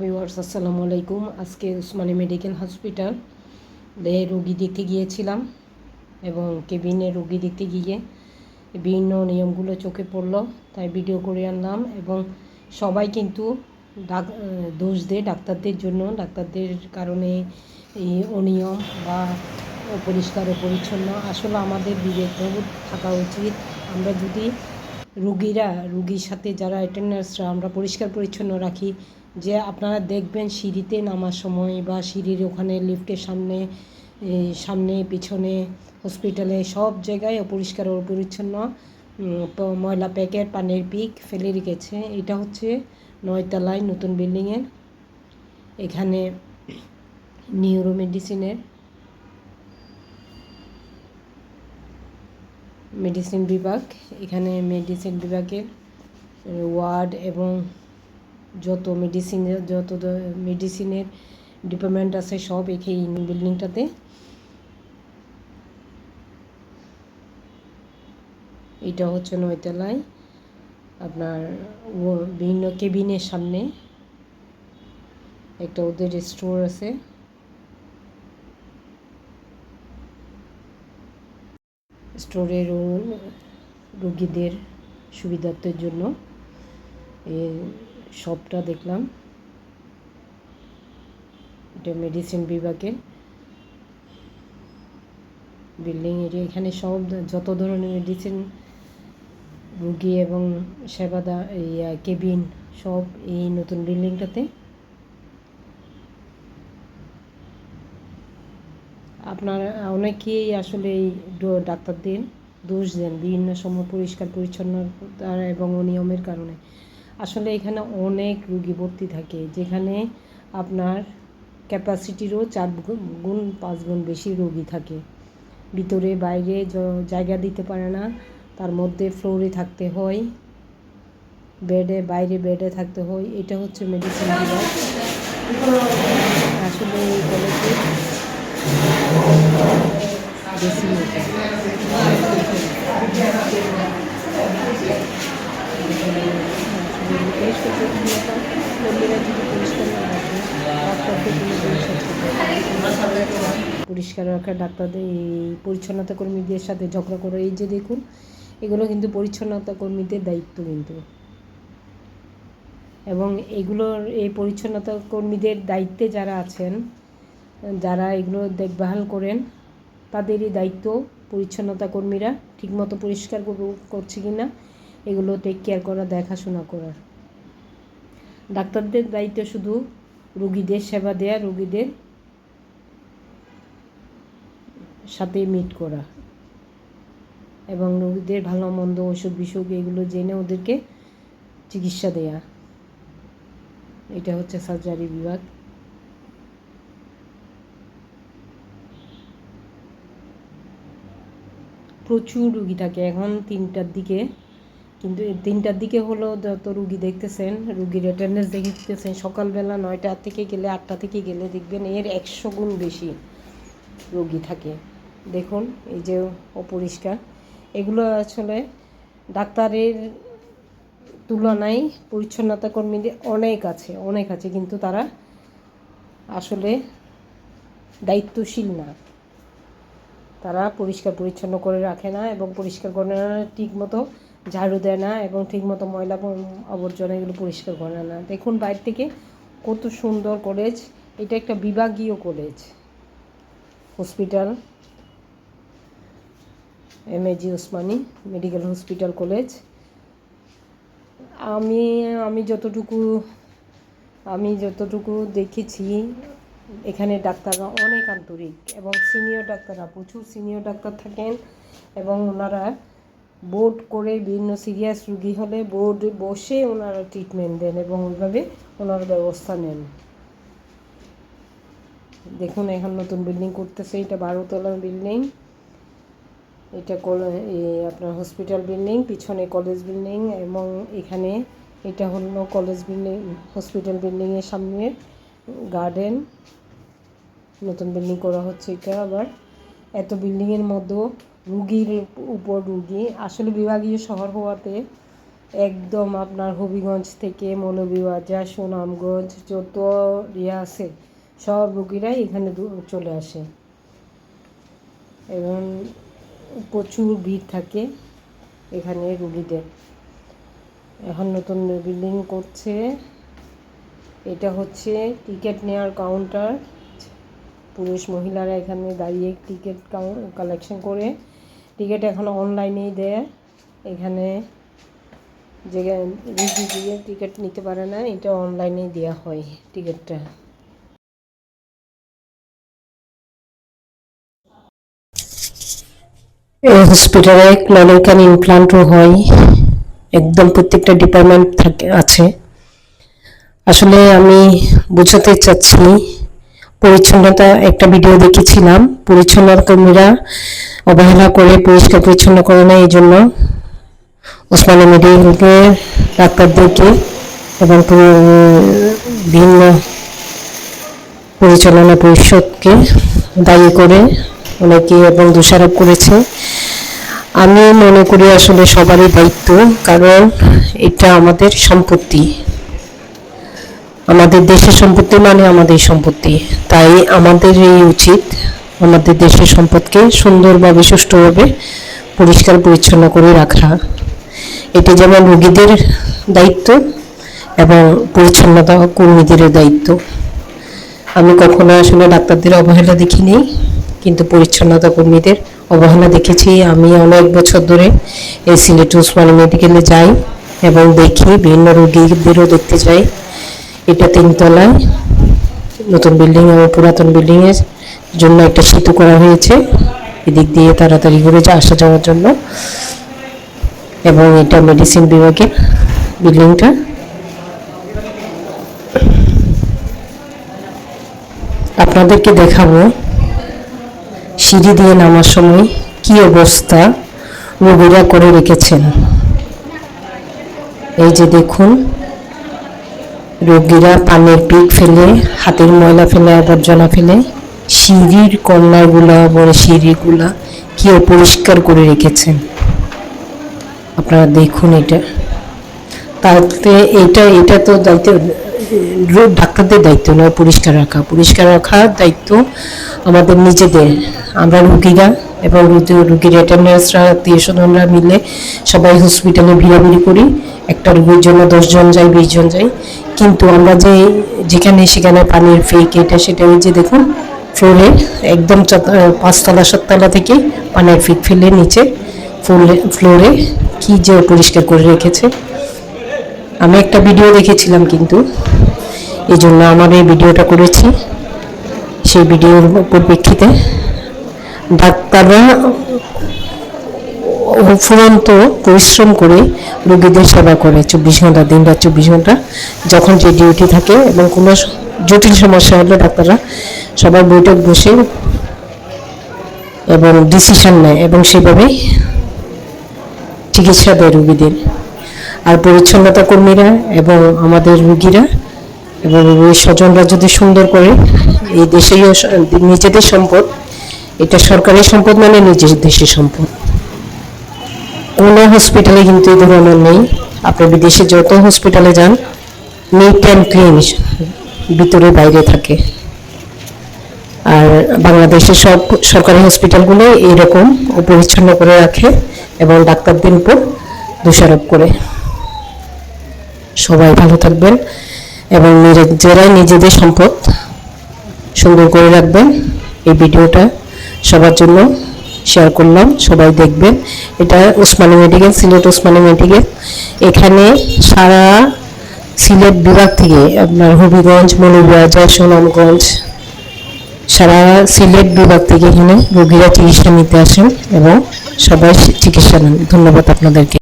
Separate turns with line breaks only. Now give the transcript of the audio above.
Viewers, আসসালামু আলাইকুম। আজকে উসমানী মেডিকেল হসপিটাল রোগী দেখতে গিয়েছিলাম এবং কেবিনে রোগী দেখতে গিয়ে বিভিন্ন নিয়মগুলো চোখে পড়ল, তাই ভিডিও করে আনলাম এবং সবাই কিন্তু ডাক দোষ দেয় ডাক্তারদের জন্য। ডাক্তারদের কারণে এই অনিয়ম বা অপরিষ্কার ও পরিচ্ছন্ন আসলে আমাদের বিবেকবোধ থাকা উচিত। আমরা যদি রুগীরা, রুগীর সাথে যারা অ্যাটেন্ডার্সরা আমরা পরিষ্কার পরিচ্ছন্ন রাখি যে আপনারা দেখবেন সিঁড়িতে নামার সময় বা সিঁড়ির ওখানে লিফটের সামনে সামনে, পিছনে হসপিটালে সব জায়গায় অপরিষ্কার অপরিচ্ছন্ন পরিচ্ছন্ন ময়লা প্যাকেট, পানির পিক ফেলে রেখেছে। এটা হচ্ছে নয়তলায় নতুন বিল্ডিংয়ের এখানে নিউরো মেডিসিনের মেডিসিন বিভাগ, এখানে মেডিসিন বিভাগের ওয়ার্ড এবং যত মেডিসিন যত মেডিসিনের ডিপার্টমেন্ট আছে সব এই বিল্ডিংটাতে এটা হচ্ছে নয়তলায়। আপনার বিভিন্ন কেবিনের সামনে একটা ওদের স্টোর আছে। স্টোরের রোগীদের সুবিধার্থের জন্য। শপটা দেখলাম। এটা মেডিসিন বিভাগে বিল্ডিং এরিয়া এখানে সব যত ধরনের মেডিসিন রুগী এবং সেবাদা, এই কেবিন সব এই নতুন বিল্ডিংটাতে আপনার, অনেকেই আসলে এই ডাক্তারদের দোষ দেন, বিভিন্ন সময় পরিষ্কার পরিচ্ছন্নতা এবং অনিয়মের কারণে। আসলে এখানে অনেক রুগী ভর্তি থাকে, যেখানে আপনার ক্যাপাসিটিরও চার গুণ, পাঁচ গুণ বেশি রোগী থাকে। ভিতরে, বাইরে জায়গা দিতে পারে না, তার মধ্যে ফ্লোরে থাকতে হয়, বেডে, বাইরে বেডে থাকতে হয়, এটা হচ্ছে মেডিসিন আসলে এই কলেজে পরিষ্কার না রাখে ডাক্তারদের কোনো পরিষ্কার রাখা ডাক্তারদের এই পরিচ্ছন্নতা কর্মীদের সাথে ঝগড়া করে, এই যে দেখুন, এগুলো কিন্তু পরিচ্ছন্নতা কর্মীদের দায়িত্ব কিন্তু। এবং এগুলোর, এই পরিচ্ছন্নতা কর্মীদের দায়িত্বে যারা আছেন, যারা এগুলো দেখভাল করেন, তাদেরই দায়িত্ব পরিচ্ছন্নতা কর্মীরা ঠিকমতো পরিষ্কার করছে কি না এগুলো টেক কেয়ার করা, দেখাশোনা করার। ডাক্তারদের দায়িত্ব শুধু রুগীদের সেবা দেয়া, রুগীদের সাথে মিট করা এবং রোগীদের ভালো, মন্দ অসুখ বিসুখ এগুলো জেনে ওদেরকে চিকিৎসা দেয়া। এটা হচ্ছে সার্জারি বিভাগ। প্রচুর রুগী থাকে। এখন তিনটার দিকে কিন্তু তিনটার দিকে হলো যত রুগী দেখতেছেন, রুগীর অ্যাটেন্ডেন্স দেখতেছেন, সকালবেলা নয়টা থেকে গেলে আটটা থেকে গেলে দেখবেন এর একশো গুণ বেশি রোগী থাকে। দেখুন, এই যে অপরিষ্কার। এগুলো আসলে ডাক্তারের তুলনায় পরিচ্ছন্নতা কর্মীদের অনেক আছে অনেক আছে, কিন্তু তারা আসলে দায়িত্বশীল না। তারা পরিষ্কার পরিচ্ছন্ন করে রাখে না এবং পরিষ্কার করে ঠিক মতো ঝাড়ু দেয় না এবং ঠিকমতো ময়লা আবর্জনা এগুলো পরিষ্কার করে না। দেখুন বাইরে থেকে কত সুন্দর কলেজ এটা একটা বিভাগীয় college hospital M A G Osmani medical hospital college আমি আমি যতটুকু আমি যতটুকু দেখেছি, এখানে ডাক্তাররা অনেক আন্তরিক এবং সিনিয়র ডাক্তাররা, প্রচুর সিনিয়র ডাক্তার থাকেন এবং ওনারা বোর্ড করে বিভিন্ন সিরিয়াস রুগী হলে বোর্ড বসে ওনারা ট্রিটমেন্ট দেন এবং ওইভাবে ওনারা ব্যবস্থা নেন। দেখুন এখন নতুন বিল্ডিং করতেছে, এটা বারোতলার বিল্ডিং এটা আপনার হসপিটাল বিল্ডিং পিছনে কলেজ বিল্ডিং এবং এখানে এটা হলো কলেজ বিল্ডিং হসপিটাল বিল্ডিংয়ের সামনে গার্ডেন নতুন বিল্ডিং করা হচ্ছে এটা আবার। এত বিল্ডিংয়ের মধ্যেও রুগীর উপর রুগী। আসলে বিভাগীয় শহর হওয়াতে একদম আপনার হবিগঞ্জ থেকে মৌলভীবাজার, সুনামগঞ্জ যত ইয়ে আছে, সব রুগীরাই এখানে চলে আসে। এবং প্রচুর ভিড় থাকে এখানে রুগীদের। এখন নতুন বিল্ডিং করছে। এটা হচ্ছে টিকিট নেওয়ার কাউন্টার পুরুষ মহিলারা এখানে দাঁড়িয়ে টিকিট কালেকশন করে। টিকিট এখন অনলাইনেই দেয়। এখানে যে টিকিট নিতে পারে না, এটা অনলাইনেই দেওয়া হয় টিকিটটা। এই হসপিটালে ক্লিনিক্যাল ইমপ্লান্টও হয়। একদম প্রত্যেকটা ডিপার্টমেন্ট থাকে, আছে। আসলে আমি বোঝাতে চাচ্ছি পরিচ্ছন্নতা একটা ভিডিও দেখেছিলাম। পরিচ্ছন্নতা কর্মীরা অবহেলা করে পরিষ্কার পরিচ্ছন্ন করে না এই জন্য। ওসমানী মেডিকেলকে ডাক্তারদেরকে এবং ভিন্ন পরিচালনা পরিষদকে দায়ী করে অনেকে এবং দোষারোপ করেছে। আমি মনে করি আসলে সবারই দায়িত্ব, কারণ এটা আমাদের সম্পত্তি। আমাদের দেশের সম্পত্তি মানে আমাদের সম্পত্তি। তাই আমাদের এই উচিত আমাদের দেশের সম্পদকে সুন্দরভাবে, সুষ্ঠুভাবে পরিষ্কার, পরিচ্ছন্ন করে রাখা। এটি যেমন রোগীদের দায়িত্ব এবং পরিচ্ছন্নতা কর্মীদের দায়িত্ব। আমি কখনো আসলে ডাক্তারদের অবহেলা দেখিনি, কিন্তু পরিচ্ছন্নতা কর্মীদের অবহেলা দেখেছি। আমি অনেক বছর ধরে এই সিলেট ওসমানী মেডিকেলে যাই এবং দেখি বিভিন্ন রোগীদেরও দেখতে যাই। এটা তিনতলায়, নতুন বিল্ডিং এবং পুরাতন বিল্ডিংয়ের জন্য একটা সেতু করা হয়েছে। এদিক দিয়ে তাড়াতাড়ি করে আসা যাওয়ার জন্য। এবং এটা মেডিসিন বিভাগের বিল্ডিংটা আপনাদেরকে দেখাবো সিঁড়ি দিয়ে নামার সময় কি অবস্থা রোগীরা করে রেখেছেন। এই যে দেখুন রোগীরা পানের পিক ফেলে, হাতের ময়লা ফেলে, আবর্জনা ফেলে, সিঁড়ির কন্যাগুলো বড় সিঁড়িগুলো কি অপরিষ্কার করে রেখেছেন? আপনারা দেখুন এটা। তাতে এটা এটা তো দায়িত্ব রোগ ডাক্তারদের দায়িত্ব নয়, পরিষ্কার রাখা। পরিষ্কার রাখার দায়িত্ব আমাদের নিজেদের। আমরা রুগীরা এবং রুগী- রুগীর অ্যাটেন্ডেন্সরা আত্মীয় স্বজনরা মিলে সবাই হসপিটালে ভিড়াভিড়ি করি। একটা রুগীর জন্য দশজন যাই বিশ জন যাই কিন্তু আমরা যে যেখানে সেখানে পানির ফেক এটা সেটা ওই যে দেখুন ফ্লোরে একদম পাঁচতলা, সাততলা থেকে পানির ফিক ফেলে নিচে ফ্লোরে ফ্লোরে কি যে পরিষ্কার করে রেখেছে। আমি একটা ভিডিও দেখেছিলাম কিন্তু, এই জন্য আমার এই ভিডিওটা করেছি। সেই ভিডিওর পরিপ্রেক্ষিতে ডাক্তাররা ফুরন্ত পরিশ্রম করে রোগীদের সেবা করে চব্বিশ ঘণ্টা, দিন রাত চব্বিশ ঘণ্টা, যখন যে ডিউটি থাকে এবং কোনো জটিল সমস্যা হলে ডাক্তাররা সবাই বৈঠক বসে এবং ডিসিশন নেয় এবং সেভাবেই চিকিৎসা দেয় রোগীদের। আর পরিচ্ছন্নতা কর্মীরা এবং আমাদের রুগীরা এবং স্বজনরা যদি সুন্দর করে এই দেশেই নিজেদের সম্পদ, এটা সরকারি সম্পদ মানে নিজের দেশের সম্পদ। কোনো হসপিটালে কিন্তু এই ধরনের নেই। আপনি বিদেশে যত হসপিটালে যান নিট অ্যান্ড ক্লিন ভিতরে বাইরে থাকে। আর বাংলাদেশের সব সরকারি হসপিটালগুলো এইরকম পরিচ্ছন্ন করে রাখে এবং ডাক্তারদের উপর দোষারোপ করে। সবাই ভালো থাকবেন এবং নিজেরাই নিজেদের সম্পদ সুন্দর করে রাখবেন। এই ভিডিওটা সবার জন্য শেয়ার করলাম, সবাই দেখবেন। এটা ওসমানী মেডিকেল, সিলেট ওসমানী মেডিকেল। এখানে সারা সিলেট বিভাগ থেকে আপনার হবিগঞ্জ, মৌলভীবাজার সুনামগঞ্জ সারা সিলেট বিভাগ থেকে এখানে রোগীরা চিকিৎসা নিতে আসেন এবং সবাই চিকিৎসা নেন। ধন্যবাদ আপনাদেরকে।